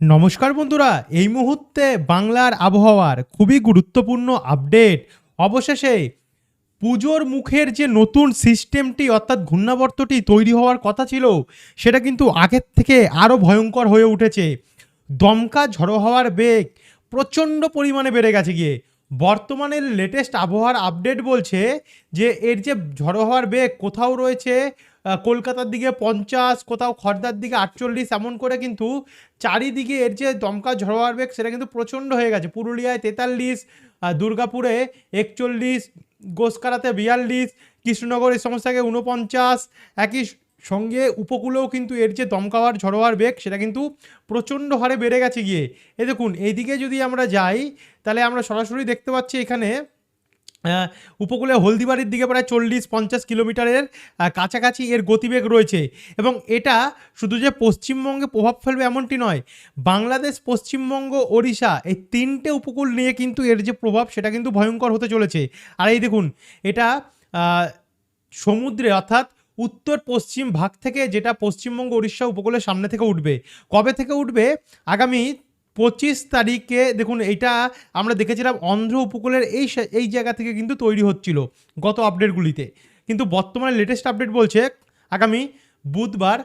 নমস্কার বন্ধুরা, এই মুহূর্তে বাংলার আবহাওয়ার খুবই গুরুত্বপূর্ণ আপডেট। অবশেষে পুজোর মুখের যে নতুন সিস্টেমটি, অর্থাৎ ঘূর্ণাবর্তটি তৈরি হওয়ার কথা ছিল, সেটা কিন্তু আগের থেকে আরও ভয়ঙ্কর হয়ে উঠেছে। দমকা ঝড়ো হওয়ার বেগ প্রচণ্ড পরিমাণে বেড়ে গেছে গিয়ে। বর্তমানের লেটেস্ট আবহাওয়ার আপডেট বলছে যে, এর যে ঝড়ো হওয়ার বেগ কোথাও রয়েছে কলকাতার দিকে পঞ্চাশ, কোথাও খর্দার দিকে আটচল্লিশ, এমন করে কিন্তু চারিদিকে এর যে দমকা ঝড়ো হওয়ার বেগ, সেটা কিন্তু প্রচণ্ড হয়ে গেছে। পুরুলিয়ায় তেতাল্লিশ দুর্গাপুরে একচল্লিশ, গোসকারাতে বিয়াল্লিশ, কৃষ্ণনগর এই সমস্ত জায়গায় উনপঞ্চাশ একই সঙ্গে উপকূলেও কিন্তু এর যে দমকাওয়ার ঝড়োয়ার বেগ, সেটা কিন্তু প্রচণ্ড হারে বেড়ে গেছে গিয়ে। এই দেখুন, এইদিকে যদি আমরা যাই, তাহলে আমরা সরাসরি দেখতে পাচ্ছি এখানে উপকূলে হলদিবাড়ির দিকে প্রায় চল্লিশ পঞ্চাশ কিলোমিটারের কাছাকাছি এর গতিবেগ রয়েছে। এবং এটা শুধু যে পশ্চিমবঙ্গে প্রভাব ফেলবে এমনটি নয়, বাংলাদেশ, পশ্চিমবঙ্গ, ওড়িশা এই তিনটে উপকূল নিয়ে কিন্তু এর যে প্রভাব সেটা কিন্তু ভয়ঙ্কর হতে চলেছে। আর এই দেখুন, এটা সমুদ্রে অর্থাৎ উত্তর পশ্চিম ভাগ থেকে যেটা পশ্চিমবঙ্গ উড়িষ্যা উপকূলের সামনে থেকে উঠবে। কবে থেকে উঠবে? আগামী পঁচিশ তারিখে, দেখুন এটা আমরা দেখেছিলাম অন্ধ্র উপকূলের এই এই জায়গা থেকে কিন্তু তৈরি হচ্ছিল গত আপডেটগুলিতে। কিন্তু বর্তমানে লেটেস্ট আপডেট বলছে, আগামী বুধবার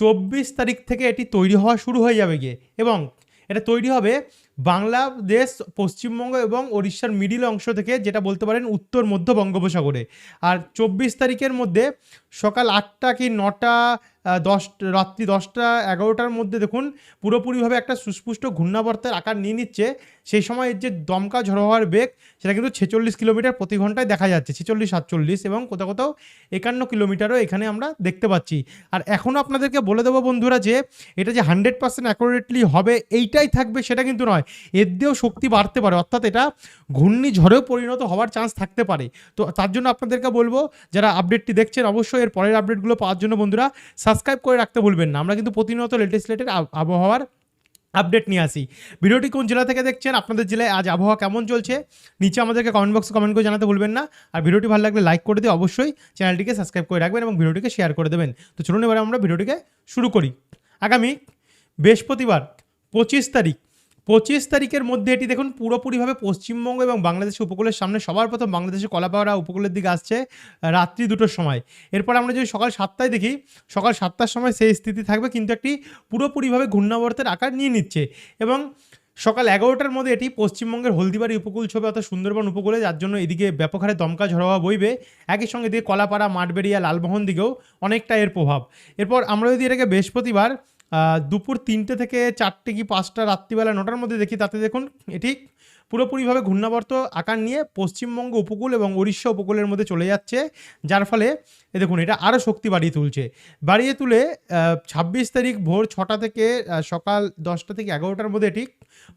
চব্বিশ তারিখ থেকে এটি তৈরি হওয়া শুরু হয়ে যাবে গিয়ে। এবং এটা তৈরি হবে বাংলাদেশ, পশ্চিমবঙ্গ এবং ওড়িশার মিডিল অংশ থেকে, যেটা বলতে পারেন উত্তর মধ্য বঙ্গোপসাগরে। আর চব্বিশ তারিখের মধ্যে সকাল আটটা কি নটা দশ, রাত্রি দশটা, এগারোটার মধ্যে দেখুন পুরোপুরিভাবে একটা সুস্পুষ্ট ঘূর্ণাবর্তের আকার নিয়ে নিচ্ছে। সেই সময় যে দমকা ঝড়ো হওয়ার বেগ, সেটা কিন্তু ছেচল্লিশ কিলোমিটার প্রতি ঘন্টায় দেখা যাচ্ছে, ছেচল্লিশ, সাতচল্লিশ এবং কোথাও কোথাও একান্ন কিলোমিটারও এখানে আমরা দেখতে পাচ্ছি। আর এখনও আপনাদেরকে বলে দেবো বন্ধুরা যে, এটা যে হান্ড্রেড পার্সেন্ট অ্যাকুরেটলি হবে, এইটাই থাকবে, সেটা কিন্তু নয়। এর দিয়েও শক্তি বাড়তে পারে, অর্থাৎ এটা ঘূর্ণিঝড়েও পরিণত হওয়ার চান্স থাকতে পারে। তো তার জন্য আপনাদেরকে বলব, যারা আপডেটটি দেখছেন, অবশ্যই এর পরের আপডেটগুলো পাওয়ার জন্য বন্ধুরা সাবস্ক্রাইব করে রাখতে ভুলবেন না। আমরা কিন্তু প্রতিনিয়ত লেটেস্ট লেটের আবহাওয়ার আপডেট নিয়ে আসি। ভিডিওটি কোন জেলা থেকে দেখছেন, আপনাদের জেলায় আজ আবহাওয়া কেমন চলছে, নিচে আমাদেরকে কমেন্ট বক্সে কমেন্ট করে জানাতে ভুলবেন না। আর ভিডিওটি ভালো লাগলে লাইক করে দিয়ে অবশ্যই চ্যানেলটিকে সাবস্ক্রাইব করে রাখবেন এবং ভিডিওটিকে শেয়ার করে দেবেন। তো চলুন এবার আমরা ভিডিওটিকে শুরু করি। আগামী বৃহস্পতিবার, পঁচিশ তারিখ পঁচিশ তারিখের মধ্যে এটি দেখুন পুরোপুরিভাবে পশ্চিমবঙ্গ এবং বাংলাদেশের উপকূলের সামনে সবার প্রথম বাংলাদেশের কলাপাড়া উপকূলের দিকে আসছে রাত্রি দুটোর সময়। এরপর আমরা যদি সকাল সাতটায় দেখি, সকাল সাতটার সময় সেই স্থিতি থাকবে, কিন্তু একটি পুরোপুরিভাবে ঘূর্ণাবর্তের আকার নিয়ে নিচ্ছে। এবং সকাল এগারোটার মধ্যে এটি পশ্চিমবঙ্গের হলদিবাড়ি উপকূল ছবি, অর্থাৎ সুন্দরবন উপকূলে, যার জন্য এদিকে ব্যাপক হারে দমকা ঝড়োয়া বইবে। একই সঙ্গে এদিকে কলাপাড়া, মাঠবেড়িয়া, লালমোহন দিকেও অনেকটা এর প্রভাব। এরপর আমরা যদি এটাকে বৃহস্পতিবার দুপুর তিনটে থেকে চারটে কি পাঁচটা, রাত্রিবেলা নটার মধ্যে দেখি, তাতে দেখুন এটি পুরোপুরিভাবে ঘূর্ণাবর্ত আকার নিয়ে পশ্চিমবঙ্গ উপকূল এবং উড়িষ্যা উপকূলের মধ্যে চলে যাচ্ছে, যার ফলে দেখুন, এটা আরও শক্তি বাড়িয়ে তুলছে। বাড়িয়ে তুলে ছাব্বিশ তারিখ ভোর ছটা থেকে সকাল দশটা থেকে এগারোটার মধ্যে এটি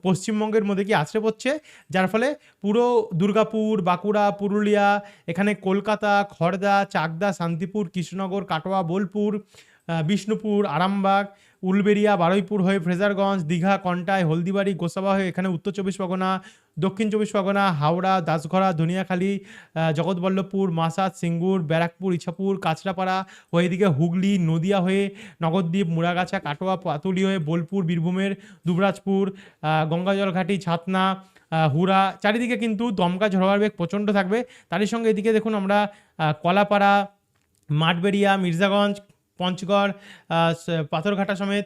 পশ্চিমবঙ্গের মধ্যে কি আছড়ে পড়ছে, যার ফলে পুরো দুর্গাপুর, বাঁকুড়া, পুরুলিয়া, এখানে কলকাতা খড়দা চাকদা, শান্তিপুর, কৃষ্ণনগর, কাটোয়া, বোলপুর বিষ্ণুপুর, আরামবাগ উলবেরিয়া বারুইপুর হয়ে ফ্রেজারগঞ্জ দীঘা কন্টায় হলদিবাড়ি গোসাবা হয়ে এখানে উত্তর চব্বিশ পরগনা দক্ষিণ চব্বিশ পরগনা হাওড়া দাসঘরা ধনিয়াখালী জগৎবল্লভপুর মাসাদ সিঙ্গুর ব্যারাকপুর ইছাপুর কাঁচরাপাড়া হয়ে এদিকে হুগলি নদিয়া হয়ে নগরদ্বীপ মুড়াগাছা কাটোয়া পাতুলি হয়ে বোলপুর বীরভূমের দুবরাজপুর আহ, গঙ্গাজল ঘাটি ছাতনা হুড়া চারিদিকে কিন্তু দমকা ঝড়োয়ার বেগ প্রচণ্ড থাকবে। তারই সঙ্গে এদিকে দেখুন আমরা কলাপাড়া মাঠবেড়িয়া মির্জাগঞ্জ পঞ্চগড় পাথরঘাটা সমেত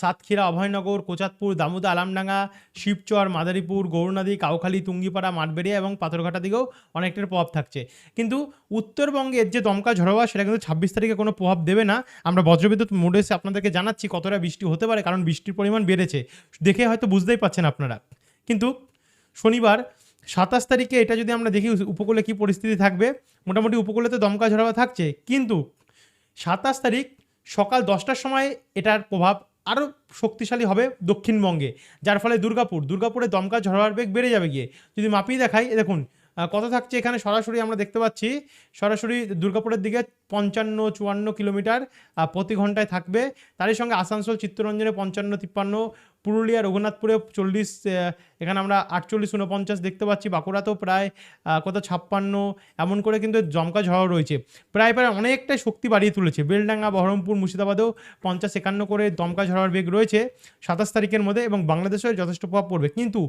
সাতক্ষীরা, অভয়নগর কোচাতপুর দামোদা, আলামডাঙ্গা, শিবচর, মাদারীপুর, গৌরনদী, কাউখালী, তুঙ্গিপাড়া, মাঠবেড়িয়া এবং পাথরঘাটা দিকেও অনেকটার প্রভাব থাকছে। কিন্তু উত্তরবঙ্গের যে দমকা ঝড়োয়া সেটা কিন্তু ছাব্বিশ তারিখে কোনো প্রভাব দেবে না। আমরা বজ্রবিদ্যুৎ মোডে এসে আপনাদেরকে জানাচ্ছি কতটা বৃষ্টি হতে পারে, কারণ বৃষ্টির পরিমাণ বেড়েছে। দেখে হয়তো বুঝতেই পারছেন আপনারা। কিন্তু শনিবার সাতাশ তারিখে এটা যদি আমরা দেখি, উপকূলে কী পরিস্থিতি থাকবে? মোটামুটি উপকূলে তো দমকা ঝড়াওয়া থাকছে। কিন্তু সাতাশ তারিখ সকাল দশটার সময় এটার প্রভাব আরও শক্তিশালী হবে দক্ষিণবঙ্গে, যার ফলে দুর্গাপুর, দুর্গাপুরে দমকা ঝড়ার বেগ বেড়ে যাবে গিয়ে। যদি মাপিয়ে দেখাই দেখুন কত থাকছে এখানে সরাসরি আমরা দেখতে পাচ্ছি, সরাসরি দুর্গাপুরের দিকে পঞ্চান্ন, চুয়ান্ন কিলোমিটার প্রতি ঘন্টায় থাকবে। তারই সঙ্গে আসানসোল, চিত্তরঞ্জনে পঞ্চান্ন, তিপ্পান্ন পুরুলিয়া, রঘুনাথপুরে চল্লিশ এখানে আমরা আটচল্লিশ উনপঞ্চাশ দেখতে পাচ্ছি। বাঁকুড়াতেও প্রায় কত ছাপ্পান্ন, এমন করে কিন্তু জমকা ঝড় রয়েছে। প্রায় প্রায় অনেকটাই শক্তি বাড়িয়ে তুলেছে। বেলডাঙ্গা, বহরমপুর, মুর্শিদাবাদেও পঞ্চাশ, একান্ন করে দমকা ঝড়ার বেগ রয়েছে সাতাশ তারিখের মধ্যে এবং বাংলাদেশেও যথেষ্ট প্রভাব পড়বে। কিন্তু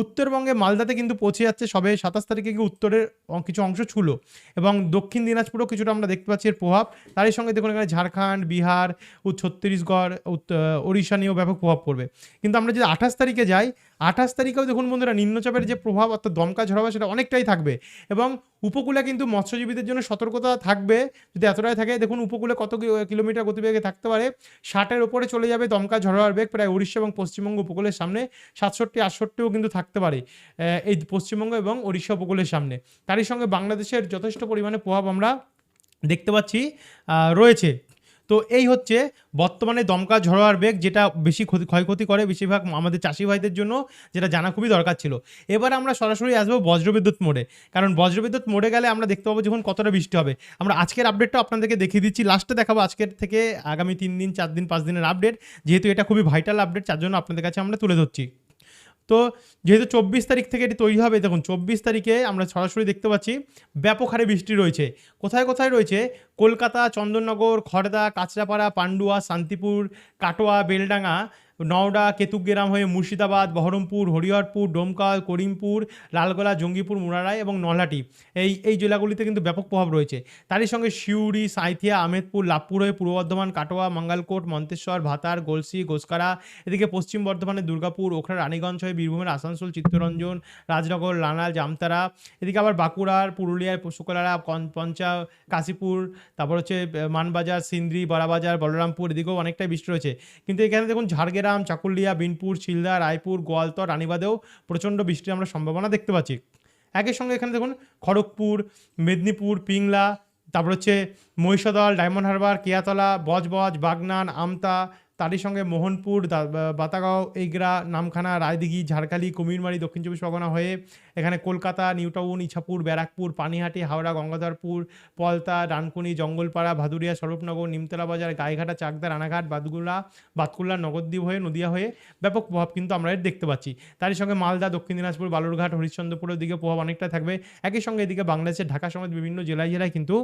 উত্তরবঙ্গে মালদাতে কিন্তু পৌঁছে যাচ্ছে সবে সাতাশ তারিখে গিয়ে উত্তরের কিছু অংশ ছুলো এবং দক্ষিণ দিনাজপুরেও কিছুটা আমরা দেখতে পাচ্ছি এর প্রভাব। তারই সঙ্গে দেখুন এখানে ঝাড়খণ্ড, বিহার ছত্তিশগড় ওড়িশা নিয়েও ব্যাপক প্রভাব পড়বে। কিন্তু আমরা যদি আঠাশ তারিখে যাই, আঠাশ তারিখেও দেখুন বন্ধুরা, নিম্নচাপের যে প্রভাব অর্থাৎ দমকা ঝড়াবে সেটা অনেকটাই থাকবে। এবং উপকূলে কিন্তু মৎস্যজীবীদের জন্য সতর্কতা থাকবে। যদি এতটাই থাকে, দেখুন উপকূলে কত কিলোমিটার গতিবেগে থাকতে পারে। ষাটের ওপরে চলে যাবে দমকা ঝড়ার বেগ প্রায় উড়িষ্যা এবং পশ্চিমবঙ্গ উপকূলের সামনে। সাতষট্টি, আটষট্টিও কিন্তু থাকতে পারে এই পশ্চিমবঙ্গ এবং উড়িষ্যা উপকূলের সামনে। তারই সঙ্গে বাংলাদেশের যথেষ্ট পরিমাণে প্রভাব আমরা দেখতে পাচ্ছি রয়েছে। তো এই হচ্ছে বর্তমানে দমকা ঝড়োয়ার বেগ যেটা বেশি ক্ষতি, ক্ষয়ক্ষতি করে বেশিরভাগ আমাদের চাষি ভাইদের জন্য, যেটা জানা খুবই দরকার ছিল। এবার আমরা সরাসরি আসব বজ্রবিদ্যুৎ মোড়ে। কারণ বজ্রবিদ্যুৎ মোড়ে গেলে আমরা দেখতে পাবো যখন কতটা বৃষ্টি হবে। আমরা আজকের আপডেটটা আপনাদেরকে দেখিয়ে দিচ্ছি। লাস্টে দেখাবো আজকের থেকে আগামী তিন দিন, চার দিন, পাঁচ দিনের আপডেট যেহেতু এটা খুবই ভাইটাল আপডেট যার জন্য আপনাদের কাছে আমরা তুলে ধরছি। তো যেহেতু চব্বিশ তারিখ থেকে এটি তৈরি হবে, দেখুন চব্বিশ তারিখে আমরা সরাসরি দেখতে পাচ্ছি ব্যাপক হারে বৃষ্টি রয়েছে। কোথায় কোথায় রয়েছে? কলকাতা, চন্দননগর খড়দা কাঁচরাপাড়া, পান্ডুয়া, শান্তিপুর, কাটোয়া, বেলডাঙ্গা নওডা কেতুগ্রাম হয়ে মুর্শিদাবাদ, বহরমপুর, হরিহরপুর, ডোমকাল, করিমপুর, লালগোলা, জঙ্গিপুর, মুরারাই এবং নলহাটি। এই এই জেলাগুলিতে কিন্তু ব্যাপক প্রভাব রয়েছে। তারই সঙ্গে সিউড়ি, সাঁইথিয়া আহমেদপুর লাভপুর হয়ে পূর্ব বর্ধমান, কাটোয়া, মঙ্গালকোট, মন্তেশ্বর, ভাতার, গলসি গোসকারা এদিকে পশ্চিম বর্ধমানের দুর্গাপুর, ওখরা, রানীগঞ্জ হয়ে বীরভূমের আসানসোল, চিত্তরঞ্জন, রাজনগর, লানাল, জামতারা, এদিকে আবার বাঁকুড়ার, পুরুলিয়ার পশুকলারা পঞ্চা, কাশীপুর, তারপর হচ্ছে মানবাজার, সিন্দ্রি, বড়াবাজার, বলরামপুর, এদিকেও অনেকটাই বৃষ্টি রয়েছে। কিন্তু এখানে দেখুন, ঝাড়গ্রাম চাকুলিয়া, বিনপুর শিলদা রায়পুর, গোয়ালতর রানীবাদেও প্রচণ্ড বৃষ্টির আমরা সম্ভাবনা দেখতে পাচ্ছি। একই সঙ্গে এখানে দেখুন, খড়গপুর, মেদিনীপুর, পিংলা, তারপর হচ্ছে মহিষাদল, ডায়মন্ড হারবার, কেয়াতলা, বজবজ, বাগনান, আমতা তারই সঙ্গে মোহনপুর বাতাগাঁও এইগ্রা নামখানা, রায়দিঘি, ঝাড়খালি, কুমিরমারি, দক্ষিণ চব্বিশ পরগনা হয়ে এখানে কলকাতা, নিউটাউন, ইছাপুর, ব্যারাকপুর, পানিহাটি, হাওড়া, গঙ্গাধরপুর, পলতা, ডানকুনি, জঙ্গলপাড়া, ভাদুরিয়া, স্বরূপনগর, নিমতলা বাজার, গাইঘাটা, চাকদা, রানাঘাট বাদগুলা বাতকুল্লা নগরদ্বীপ হয়ে নদিয়া হয়ে ব্যাপক প্রভাব কিন্তু আমরা এর দেখতে পাচ্ছি। তারই সঙ্গে মালদা, দক্ষিণ দিনাজপুর, বালুরঘাট, হরিশ্চন্দ্রপুরের দিকে প্রভাব অনেকটা থাকবে। একই সঙ্গে এদিকে বাংলাদেশের ঢাকা সমেত বিভিন্ন জেলায় জেলায় কিন্তু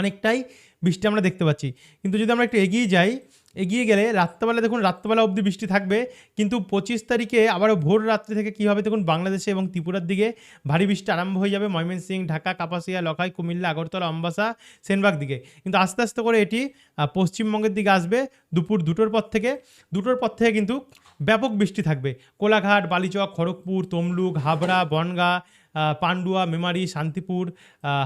অনেকটাই বৃষ্টি আমরা দেখতে পাচ্ছি। কিন্তু যদি আমরা একটু এগিয়ে যাই এগিয়ে গেলে রাত্রেবেলা দেখুন, রাত্রেবেলা অবধি বৃষ্টি থাকবে। কিন্তু পঁচিশ তারিখে আবারও ভোর রাত্রি থেকে কী হবে দেখুন, বাংলাদেশে এবং ত্রিপুরার দিকে ভারী বৃষ্টি আরম্ভ হয়ে যাবে। ময়মনসিংহ, ঢাকা, কাপাসিয়া, লখাই, কুমিল্লা, আগরতলা, অম্বাসা, সেনবাগ দিকে। কিন্তু আস্তে আস্তে করে এটি পশ্চিমবঙ্গের দিকে আসবে দুপুর দুটোর পর থেকে। দুটোর পর থেকে কিন্তু ব্যাপক বৃষ্টি থাকবে। কোলাঘাট, বালিচক, খড়গপুর, তমলুক, হাবড়া, বনগা পান্ডুয়া, মেমারি, শান্তিপুর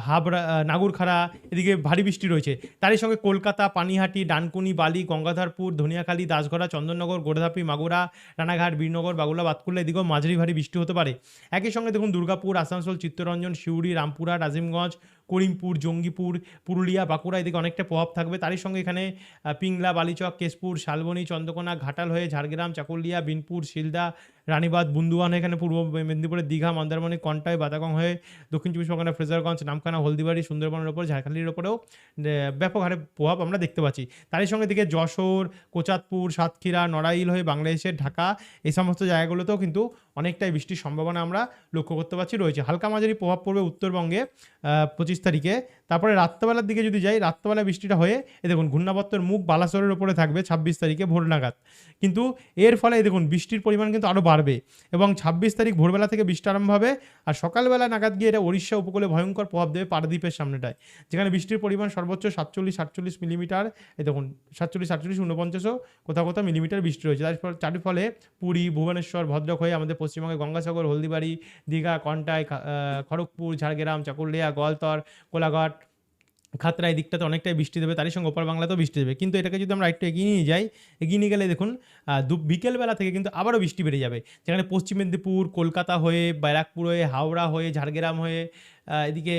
হাবড়া নাগুরখাড়া, এদিকে ভারী বৃষ্টি রয়েছে। তারই সঙ্গে কলকাতা, পানিহাটি, ডানকুনি, বালি, গঙ্গাধরপুর, ধনিয়াখালী, দাসগড়া, চন্দননগর, গোড়াধাপি, মাগুরা, রানাঘাট, বীরনগর, বাগুলা বাতকুল্লা এদিকেও মাঝারি ভারী বৃষ্টি হতে পারে। একই সঙ্গে দেখুন দুর্গাপুর, আসানসোল, চিত্তরঞ্জন, সিউড়ি, রামপুরা রাজিমগঞ্জ করিমপুর, জঙ্গিপুর, পুরুলিয়া, বাঁকুড়া এদিকে অনেকটা প্রভাব থাকবে। তারই সঙ্গে এখানে পিংলা, বালিচক, কেশপুর, শালবনী, চন্দ্রকোনা, ঘাটাল হয়ে ঝাড়গ্রাম, চাকুলিয়া, বিনপুর, শিলদা রানীবাদ বুন্দুয়ান এখানে পূর্ব মেদিনীপুরের দীঘা, মন্দারমণি, কন্টাই বাতাগং হয়ে দক্ষিণ চব্বিশ পরগনা, ফ্রেজারগঞ্জ, নামখানা, হলদিবাড়ি, সুন্দরবনের ওপর ঝাড়খালির ওপরেও ব্যাপক হারে প্রভাব আমরা দেখতে পাচ্ছি। তারই সঙ্গে দিকে যশোর কোচাতপুর সাতক্ষীরা, নড়াইল হয়ে বাংলাদেশের ঢাকা, এই সমস্ত জায়গাগুলোতেও কিন্তু অনেকটাই বৃষ্টির সম্ভাবনা আমরা লক্ষ্য করতে পারছি রয়েছে। হালকা মাঝারি প্রভাব পড়বে উত্তরবঙ্গে পঁচিশ তারিখে। তারপরে রাত্রেবেলার দিকে যদি যাই, রাত্রেবেলা বৃষ্টিটা হয়ে, এ দেখুন, ঘূর্ণাবর্তর মুখ বালাসরের ওপরে থাকবে ছাব্বিশ তারিখে ভোর নাগাদ। কিন্তু এর ফলে দেখুন, বৃষ্টির পরিমাণ কিন্তু আরও বাড়বে এবং ছাব্বিশ তারিখ ভোরবেলা থেকে বৃষ্টি আরম্ভ হবে আর সকালবেলা নাগাদ গিয়ে এটা উড়িষ্যা উপকূলে ভয়ঙ্কর প্রভাব দেবে পারাদ্বীপের সামনেটায়, যেখানে বৃষ্টির পরিমাণ সর্বোচ্চ সাতচল্লিশ সাতচল্লিশ মিলিমিটার এই দেখুন, সাতচল্লিশ সাতচল্লিশ উনপঞ্চাশও কোথাও কোথাও মিলিমিটার বৃষ্টি রয়েছে। তার ফলে পুরী, ভুবনেশ্বর, ভদ্রক হয়ে আমাদের পশ্চিমবঙ্গে গঙ্গাসাগর, হলদিবাড়ি, দীঘা, কন্টাই খড়গপুর, ঝাড়গ্রাম, চাকুলিয়া, গোয়ালতর, কোলাঘাট খাতরা এই দিকটাতে অনেকটাই বৃষ্টি দেবে। তারই সঙ্গে ওপার বাংলাতেও বৃষ্টি দেবে। কিন্তু এটাকে যদি আমরা একটু এগিয়ে নিয়ে যাই, এগিয়ে নিয়ে গেলে দেখুন দু বিকেলবেলা থেকে কিন্তু আবারও বৃষ্টি বেড়ে যাবে। যেখানে পশ্চিম মেদিনীপুর কলকাতা হয়ে ব্যারাকপুর হয়ে হাওড়া হয়ে ঝাড়গ্রাম হয়ে এদিকে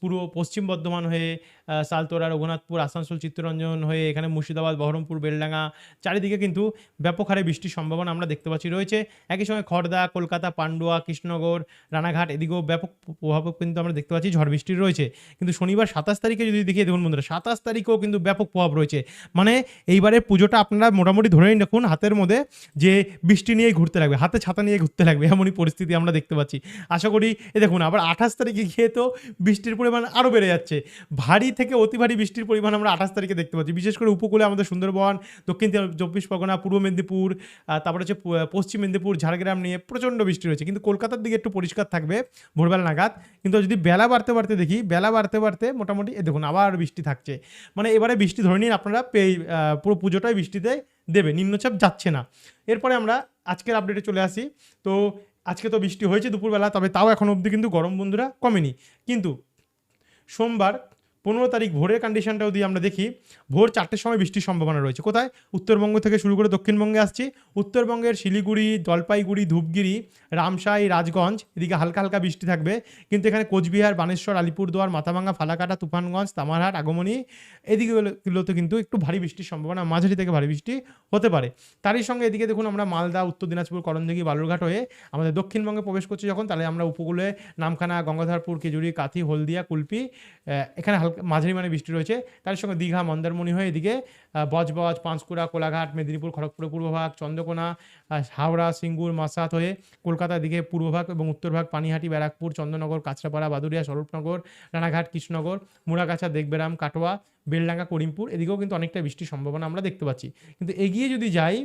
পূর্ব পশ্চিম বর্ধমান হয়ে আহ, সালতোরা রঘুনাথপুর আসানসোল চিত্তরঞ্জন হয়ে এখানে মুর্শিদাবাদ বহরমপুর বেলডাঙ্গা চারিদিকে কিন্তু ব্যাপক হারে বৃষ্টির সম্ভাবনা আমরা দেখতে পাচ্ছি। রয়েছে একই সঙ্গে খড়দা কলকাতা পান্ডুয়া কৃষ্ণনগর রানাঘাট এদিকেও ব্যাপক প্রভাব কিন্তু আমরা দেখতে পাচ্ছি। ঝড় বৃষ্টির রয়েছে। কিন্তু শনিবার সাতাশ তারিখে যদি দেখি দেখুন বন্ধুরা সাতাশ তারিখেও কিন্তু ব্যাপক প্রভাব রয়েছে। মানে এইবারের পুজোটা আপনারা মোটামুটি ধরেই রাখুন হাতের মধ্যে যে বৃষ্টি নিয়ে ঘুরতে লাগবে, হাতে ছাতা নিয়ে ঘুরতে লাগবে, এমনই পরিস্থিতি আমরা দেখতে পাচ্ছি। আশা করি, এ দেখুন, আবার আঠাশ তারিখে গিয়ে তো বৃষ্টির পরিমাণ আরও বেড়ে যাচ্ছে। ভারী থেকে অতি ভারী বৃষ্টির পরিমাণ আমরা আঠাশ তারিখে দেখতে পাচ্ছি। বিশেষ করে উপকূলে আমাদের সুন্দরবন, দক্ষিণ চব্বিশ পরগনা, পূর্ব মেদিনীপুর তারপরে হচ্ছে পশ্চিম মেদিনীপুর, ঝাড়গ্রাম নিয়ে প্রচণ্ড বৃষ্টি রয়েছে কিন্তু কলকাতার দিকে একটু পরিষ্কার থাকবে ভোরবেলা নাগাদ। কিন্তু যদি বেলা বাড়তে বাড়তে দেখি, বেলা বাড়তে বাড়তে মোটামুটি, এ দেখুন, আবার বৃষ্টি থাকছে। মানে এবারে বৃষ্টি ধরে নিন আপনারা পুরো পুজোটাই বৃষ্টিতে দেবে, নিম্নচাপ যাচ্ছে না। এরপরে আমরা আজকের আপডেটে চলে আসি। তো আজকে তো বৃষ্টি হয়েছে দুপুরবেলা, তবে তাও এখন অবধি কিন্তু গরম বন্ধুরা কমেনি। কিন্তু সোমবার পনেরো তারিখ ভোরের কন্ডিশনটা যদি আমরা দেখি, ভোর চারটের সময় বৃষ্টির সম্ভাবনা রয়েছে। কোথায়? উত্তরবঙ্গ থেকে শুরু করে দক্ষিণবঙ্গে আসছি। উত্তরবঙ্গের শিলিগুড়ি, জলপাইগুড়ি, ধূপগিরি, রামসাই, রাজগঞ্জ, এদিকে হালকা হালকা বৃষ্টি থাকবে। কিন্তু এখানে কোচবিহার, বানেশ্বর, আলিপুরদুয়ার, মাথাভাঙ্গা, ফালাকাটা, তুফানগঞ্জ, তামারহাট, আগমনী, এদিকেগুলোতে কিন্তু একটু ভারী বৃষ্টির সম্ভাবনা, মাঝারি থেকে ভারী বৃষ্টি হতে পারে। তারই সঙ্গে এদিকে দেখুন আমরা মালদা, উত্তর দিনাজপুর করণদিঘি বালুরঘাট হয়ে আমাদের দক্ষিণবঙ্গে প্রবেশ করছি যখন। তাহলে আমরা উপকূলে নামখানা, গঙ্গাধরপুর, খেজুরি, কাথি, হলদিয়া, কুলপি এখানে মাঝারি মানে বৃষ্টি রয়েছে। তার সঙ্গে দীঘা, মন্দারমণি হয়ে এদিকে বজবজ, পাঁশকুড়া, কোলাঘাট, মেদিনীপুর খড়গপুরের পূর্বভাগ চন্দ্রকোনা হাওড়া, সিঙ্গুর মাসাত হয়ে কলকাতার দিকে পূর্বভাগ এবং উত্তরভাগ পানিহাটি, ব্যারাকপুর, চন্দ্রনগর, কাঁচরাপাড়া বাদুরিয়া স্বরূপনগর, রানাঘাট, কৃষ্ণনগর মুরাগাছা দেখবেরাম কাটোয়া, বেলডাঙ্গা, করিমপুর, এদিকেও কিন্তু অনেকটা বৃষ্টির সম্ভাবনা আমরা দেখতে পাচ্ছি। কিন্তু এগিয়ে যদি যাই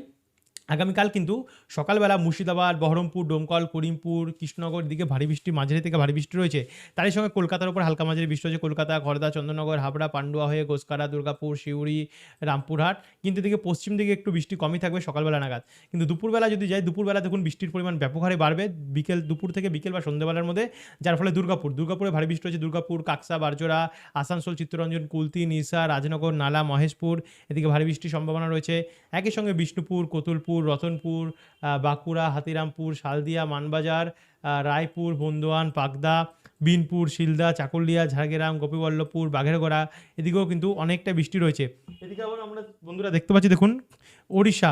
আগামীকাল কিন্তু সকালবেলা মুর্শিদাবাদ, বহরমপুর, ডোমকল, করিমপুর, কৃষ্ণনগর দিকে ভারী বৃষ্টি, মাঝারি থেকে ভারী বৃষ্টি রয়েছে। তারই সঙ্গে কলকাতার উপর হালকা মাঝারি বৃষ্টি রয়েছে। কলকাতা খড়দা চন্দ্রনগর, হাবড়া, পান্ডুয়া হয়ে গোসকারা, দুর্গাপুর, শিউড়ি, রামপুরহাট। কিন্তু এদিকে পশ্চিম দিকে একটু বৃষ্টি কমই থাকবে সকালবেলা নাগাদ। কিন্তু দুপুরবেলা যদি যাই, দুপুরবেলা দেখুন বৃষ্টির পরিমাণ ব্যাপক হারে বাড়বে বিকেল, দুপুর থেকে বিকেল বা সন্ধ্যাবেলার মধ্যে, যার ফলে দুর্গাপুর। দুর্গাপুরে ভারী বৃষ্টি রয়েছে। দুর্গাপুর, কাকসা, বারজোড়া, আসানসোল, চিত্তরঞ্জন, কুলতি, নিসা, রাজনগর, নালা, মহেশপুর, এদিকে ভারী বৃষ্টির সম্ভাবনা রয়েছে। একই সঙ্গে বিষ্ণুপুর, কতুলপুর রতনপুর বাঁকুড়া হাতিরামপুর শালদিয়া মানবাজার রায়পুর বন্দোয়ান পাগদা বিনপুর শিলদা চাকুলিয়া ঝাড়গ্রাম গোপীবল্লভপুর বাঘেরগড়া এদিকেও কিন্তু অনেকটা বৃষ্টি রয়েছে। এদিকে আবার আমরা বন্ধুরা দেখতে পাচ্ছি দেখুন ওড়িশা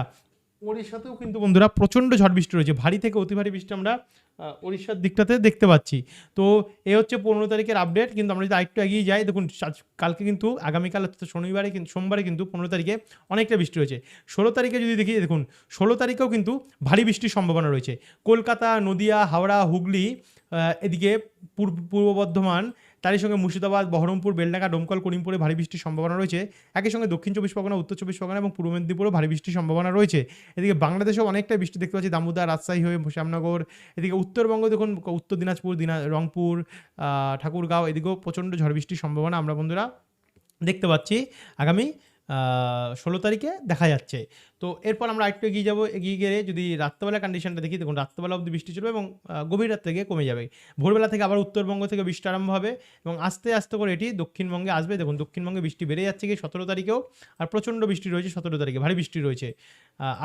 ওড়িশাতেও কিন্তু বন্ধুরা প্রচণ্ড ঝড় বৃষ্টি রয়েছে। ভারী থেকে অতি ভারী বৃষ্টি আমরা ওড়িশার দিকটাতে দেখতে পাচ্ছি। তো এ হচ্ছে পনেরো তারিখের আপডেট কিন্তু আমরা যদি আরেকটু এগিয়ে যাই, দেখুন কালকে কিন্তু, আগামীকাল অর্থাৎ শনিবারে কিন্তু, সোমবারে কিন্তু পনেরো তারিখে অনেকটা বৃষ্টি রয়েছে। ষোলো তারিখে যদি দেখি, দেখুন, ষোলো তারিখেও কিন্তু ভারী বৃষ্টির সম্ভাবনা রয়েছে। কলকাতা, নদিয়া, হাওড়া, হুগলি এদিকে পূর্ব পূর্ব বর্ধমান তারই সঙ্গে মুর্শিদাবাদ, বহরমপুর, বেলডাঙ্গা, ডোমকল, করিমপুরে ভারী বৃষ্টির সম্ভাবনা রয়েছে। একই সঙ্গে দক্ষিণ চব্বিশ পরগনা, উত্তর চব্বিশ পরগনা এবং পূর্ব মেদিনীপুরেও ভারী বৃষ্টির সম্ভাবনা রয়েছে। এদিকে বাংলাদেশেও অনেকটা বৃষ্টি দেখতে পাচ্ছি। দামোদর রাজশাহী হয়ে শ্যামনগর, এদিকে উত্তরবঙ্গ দেখুন, উত্তর দিনাজপুর, দিনা, রংপুর ঠাকুরগাঁও, এদিকেও প্রচণ্ড ঝড় বৃষ্টির সম্ভাবনা আমরা বন্ধুরা দেখতে পাচ্ছি। আগামী ষোলো তারিখে দেখা যাচ্ছে। তো এরপর আমরা একটু এগিয়ে যাব, এগিয়ে গেলে যদি রাত্রেবেলা কন্ডিশনটা দেখি, দেখুন রাত্রেবেলা অবধি বৃষ্টি চলবে এবং গভীর রাত থেকে কমে যাবে। ভোরবেলা থেকে আবার উত্তরবঙ্গ থেকে বৃষ্টি আরম্ভ হবে এবং আস্তে আস্তে করে এটি দক্ষিণবঙ্গে আসবে। দেখুন দক্ষিণবঙ্গে বৃষ্টি বেড়ে যাচ্ছে কি সতেরো তারিখেও আর প্রচণ্ড বৃষ্টি রয়েছে সতেরো তারিখে, ভারী বৃষ্টি রয়েছে।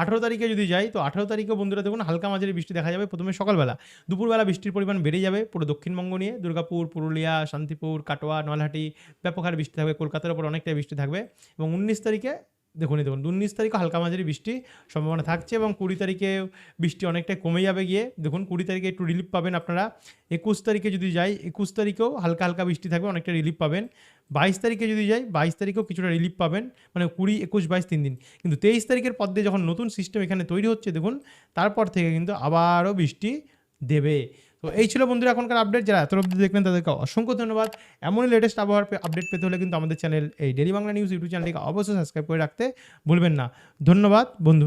আঠেরো তারিখে যদি যাই, তো আঠেরো তারিখেও বন্ধুরা দেখুন হালকা মাঝারি বৃষ্টি দেখা যাবে প্রথমে সকালবেলা। দুপুরবেলা বৃষ্টির পরিমাণ বেড়ে যাবে পুরো দক্ষিণবঙ্গ নিয়ে। দুর্গাপুর, পুরুলিয়া, শান্তিপুর, কাটোয়া, নলহাটি, ব্যাপক হারে বৃষ্টি থাকবে। কলকাতার উপর অনেকটাই বৃষ্টি থাকবে এবং উনিশ তারিখে, দেখুন দেখুন উনিশ তারিখে হালকা মাঝারি বৃষ্টি সম্ভাবনা থাকছে এবং কুড়ি তারিখে বৃষ্টি অনেকটাই কমে যাবে গিয়ে, দেখুন কুড়ি তারিখে একটু রিলিফ পাবেন আপনারা। একুশ তারিখে যদি যাই, একুশ তারিখেও হালকা হালকা বৃষ্টি থাকবে, অনেকটা রিলিফ পাবেন। বাইশ তারিখে যদি যাই, বাইশ তারিখেও কিছুটা রিলিফ পাবেন মানে কুড়ি, একুশ, বাইশ, তিন দিন। কিন্তু তেইশ তারিখের পর দিয়ে যখন নতুন সিস্টেম এখানে তৈরি হচ্ছে, দেখুন, তারপর থেকে কিন্তু আবারও বৃষ্টি দেবে। তো এই ছিল বন্ধুরা এখনকার আপডেট যারা এত অবধি দেখবেন তাদেরকে অসংখ্য ধন্যবাদ। এমনই লেটেস্ট আবহাওয়ার আপডেট পেতে হলে কিন্তু আমাদের চ্যানেল এই ডেলি বাংলা নিউজ ইউটিউব চ্যানেলটিকে অবশ্যই সাবস্ক্রাইব করে রাখতে ভুলবেন না। ধন্যবাদ, বন্ধুরা।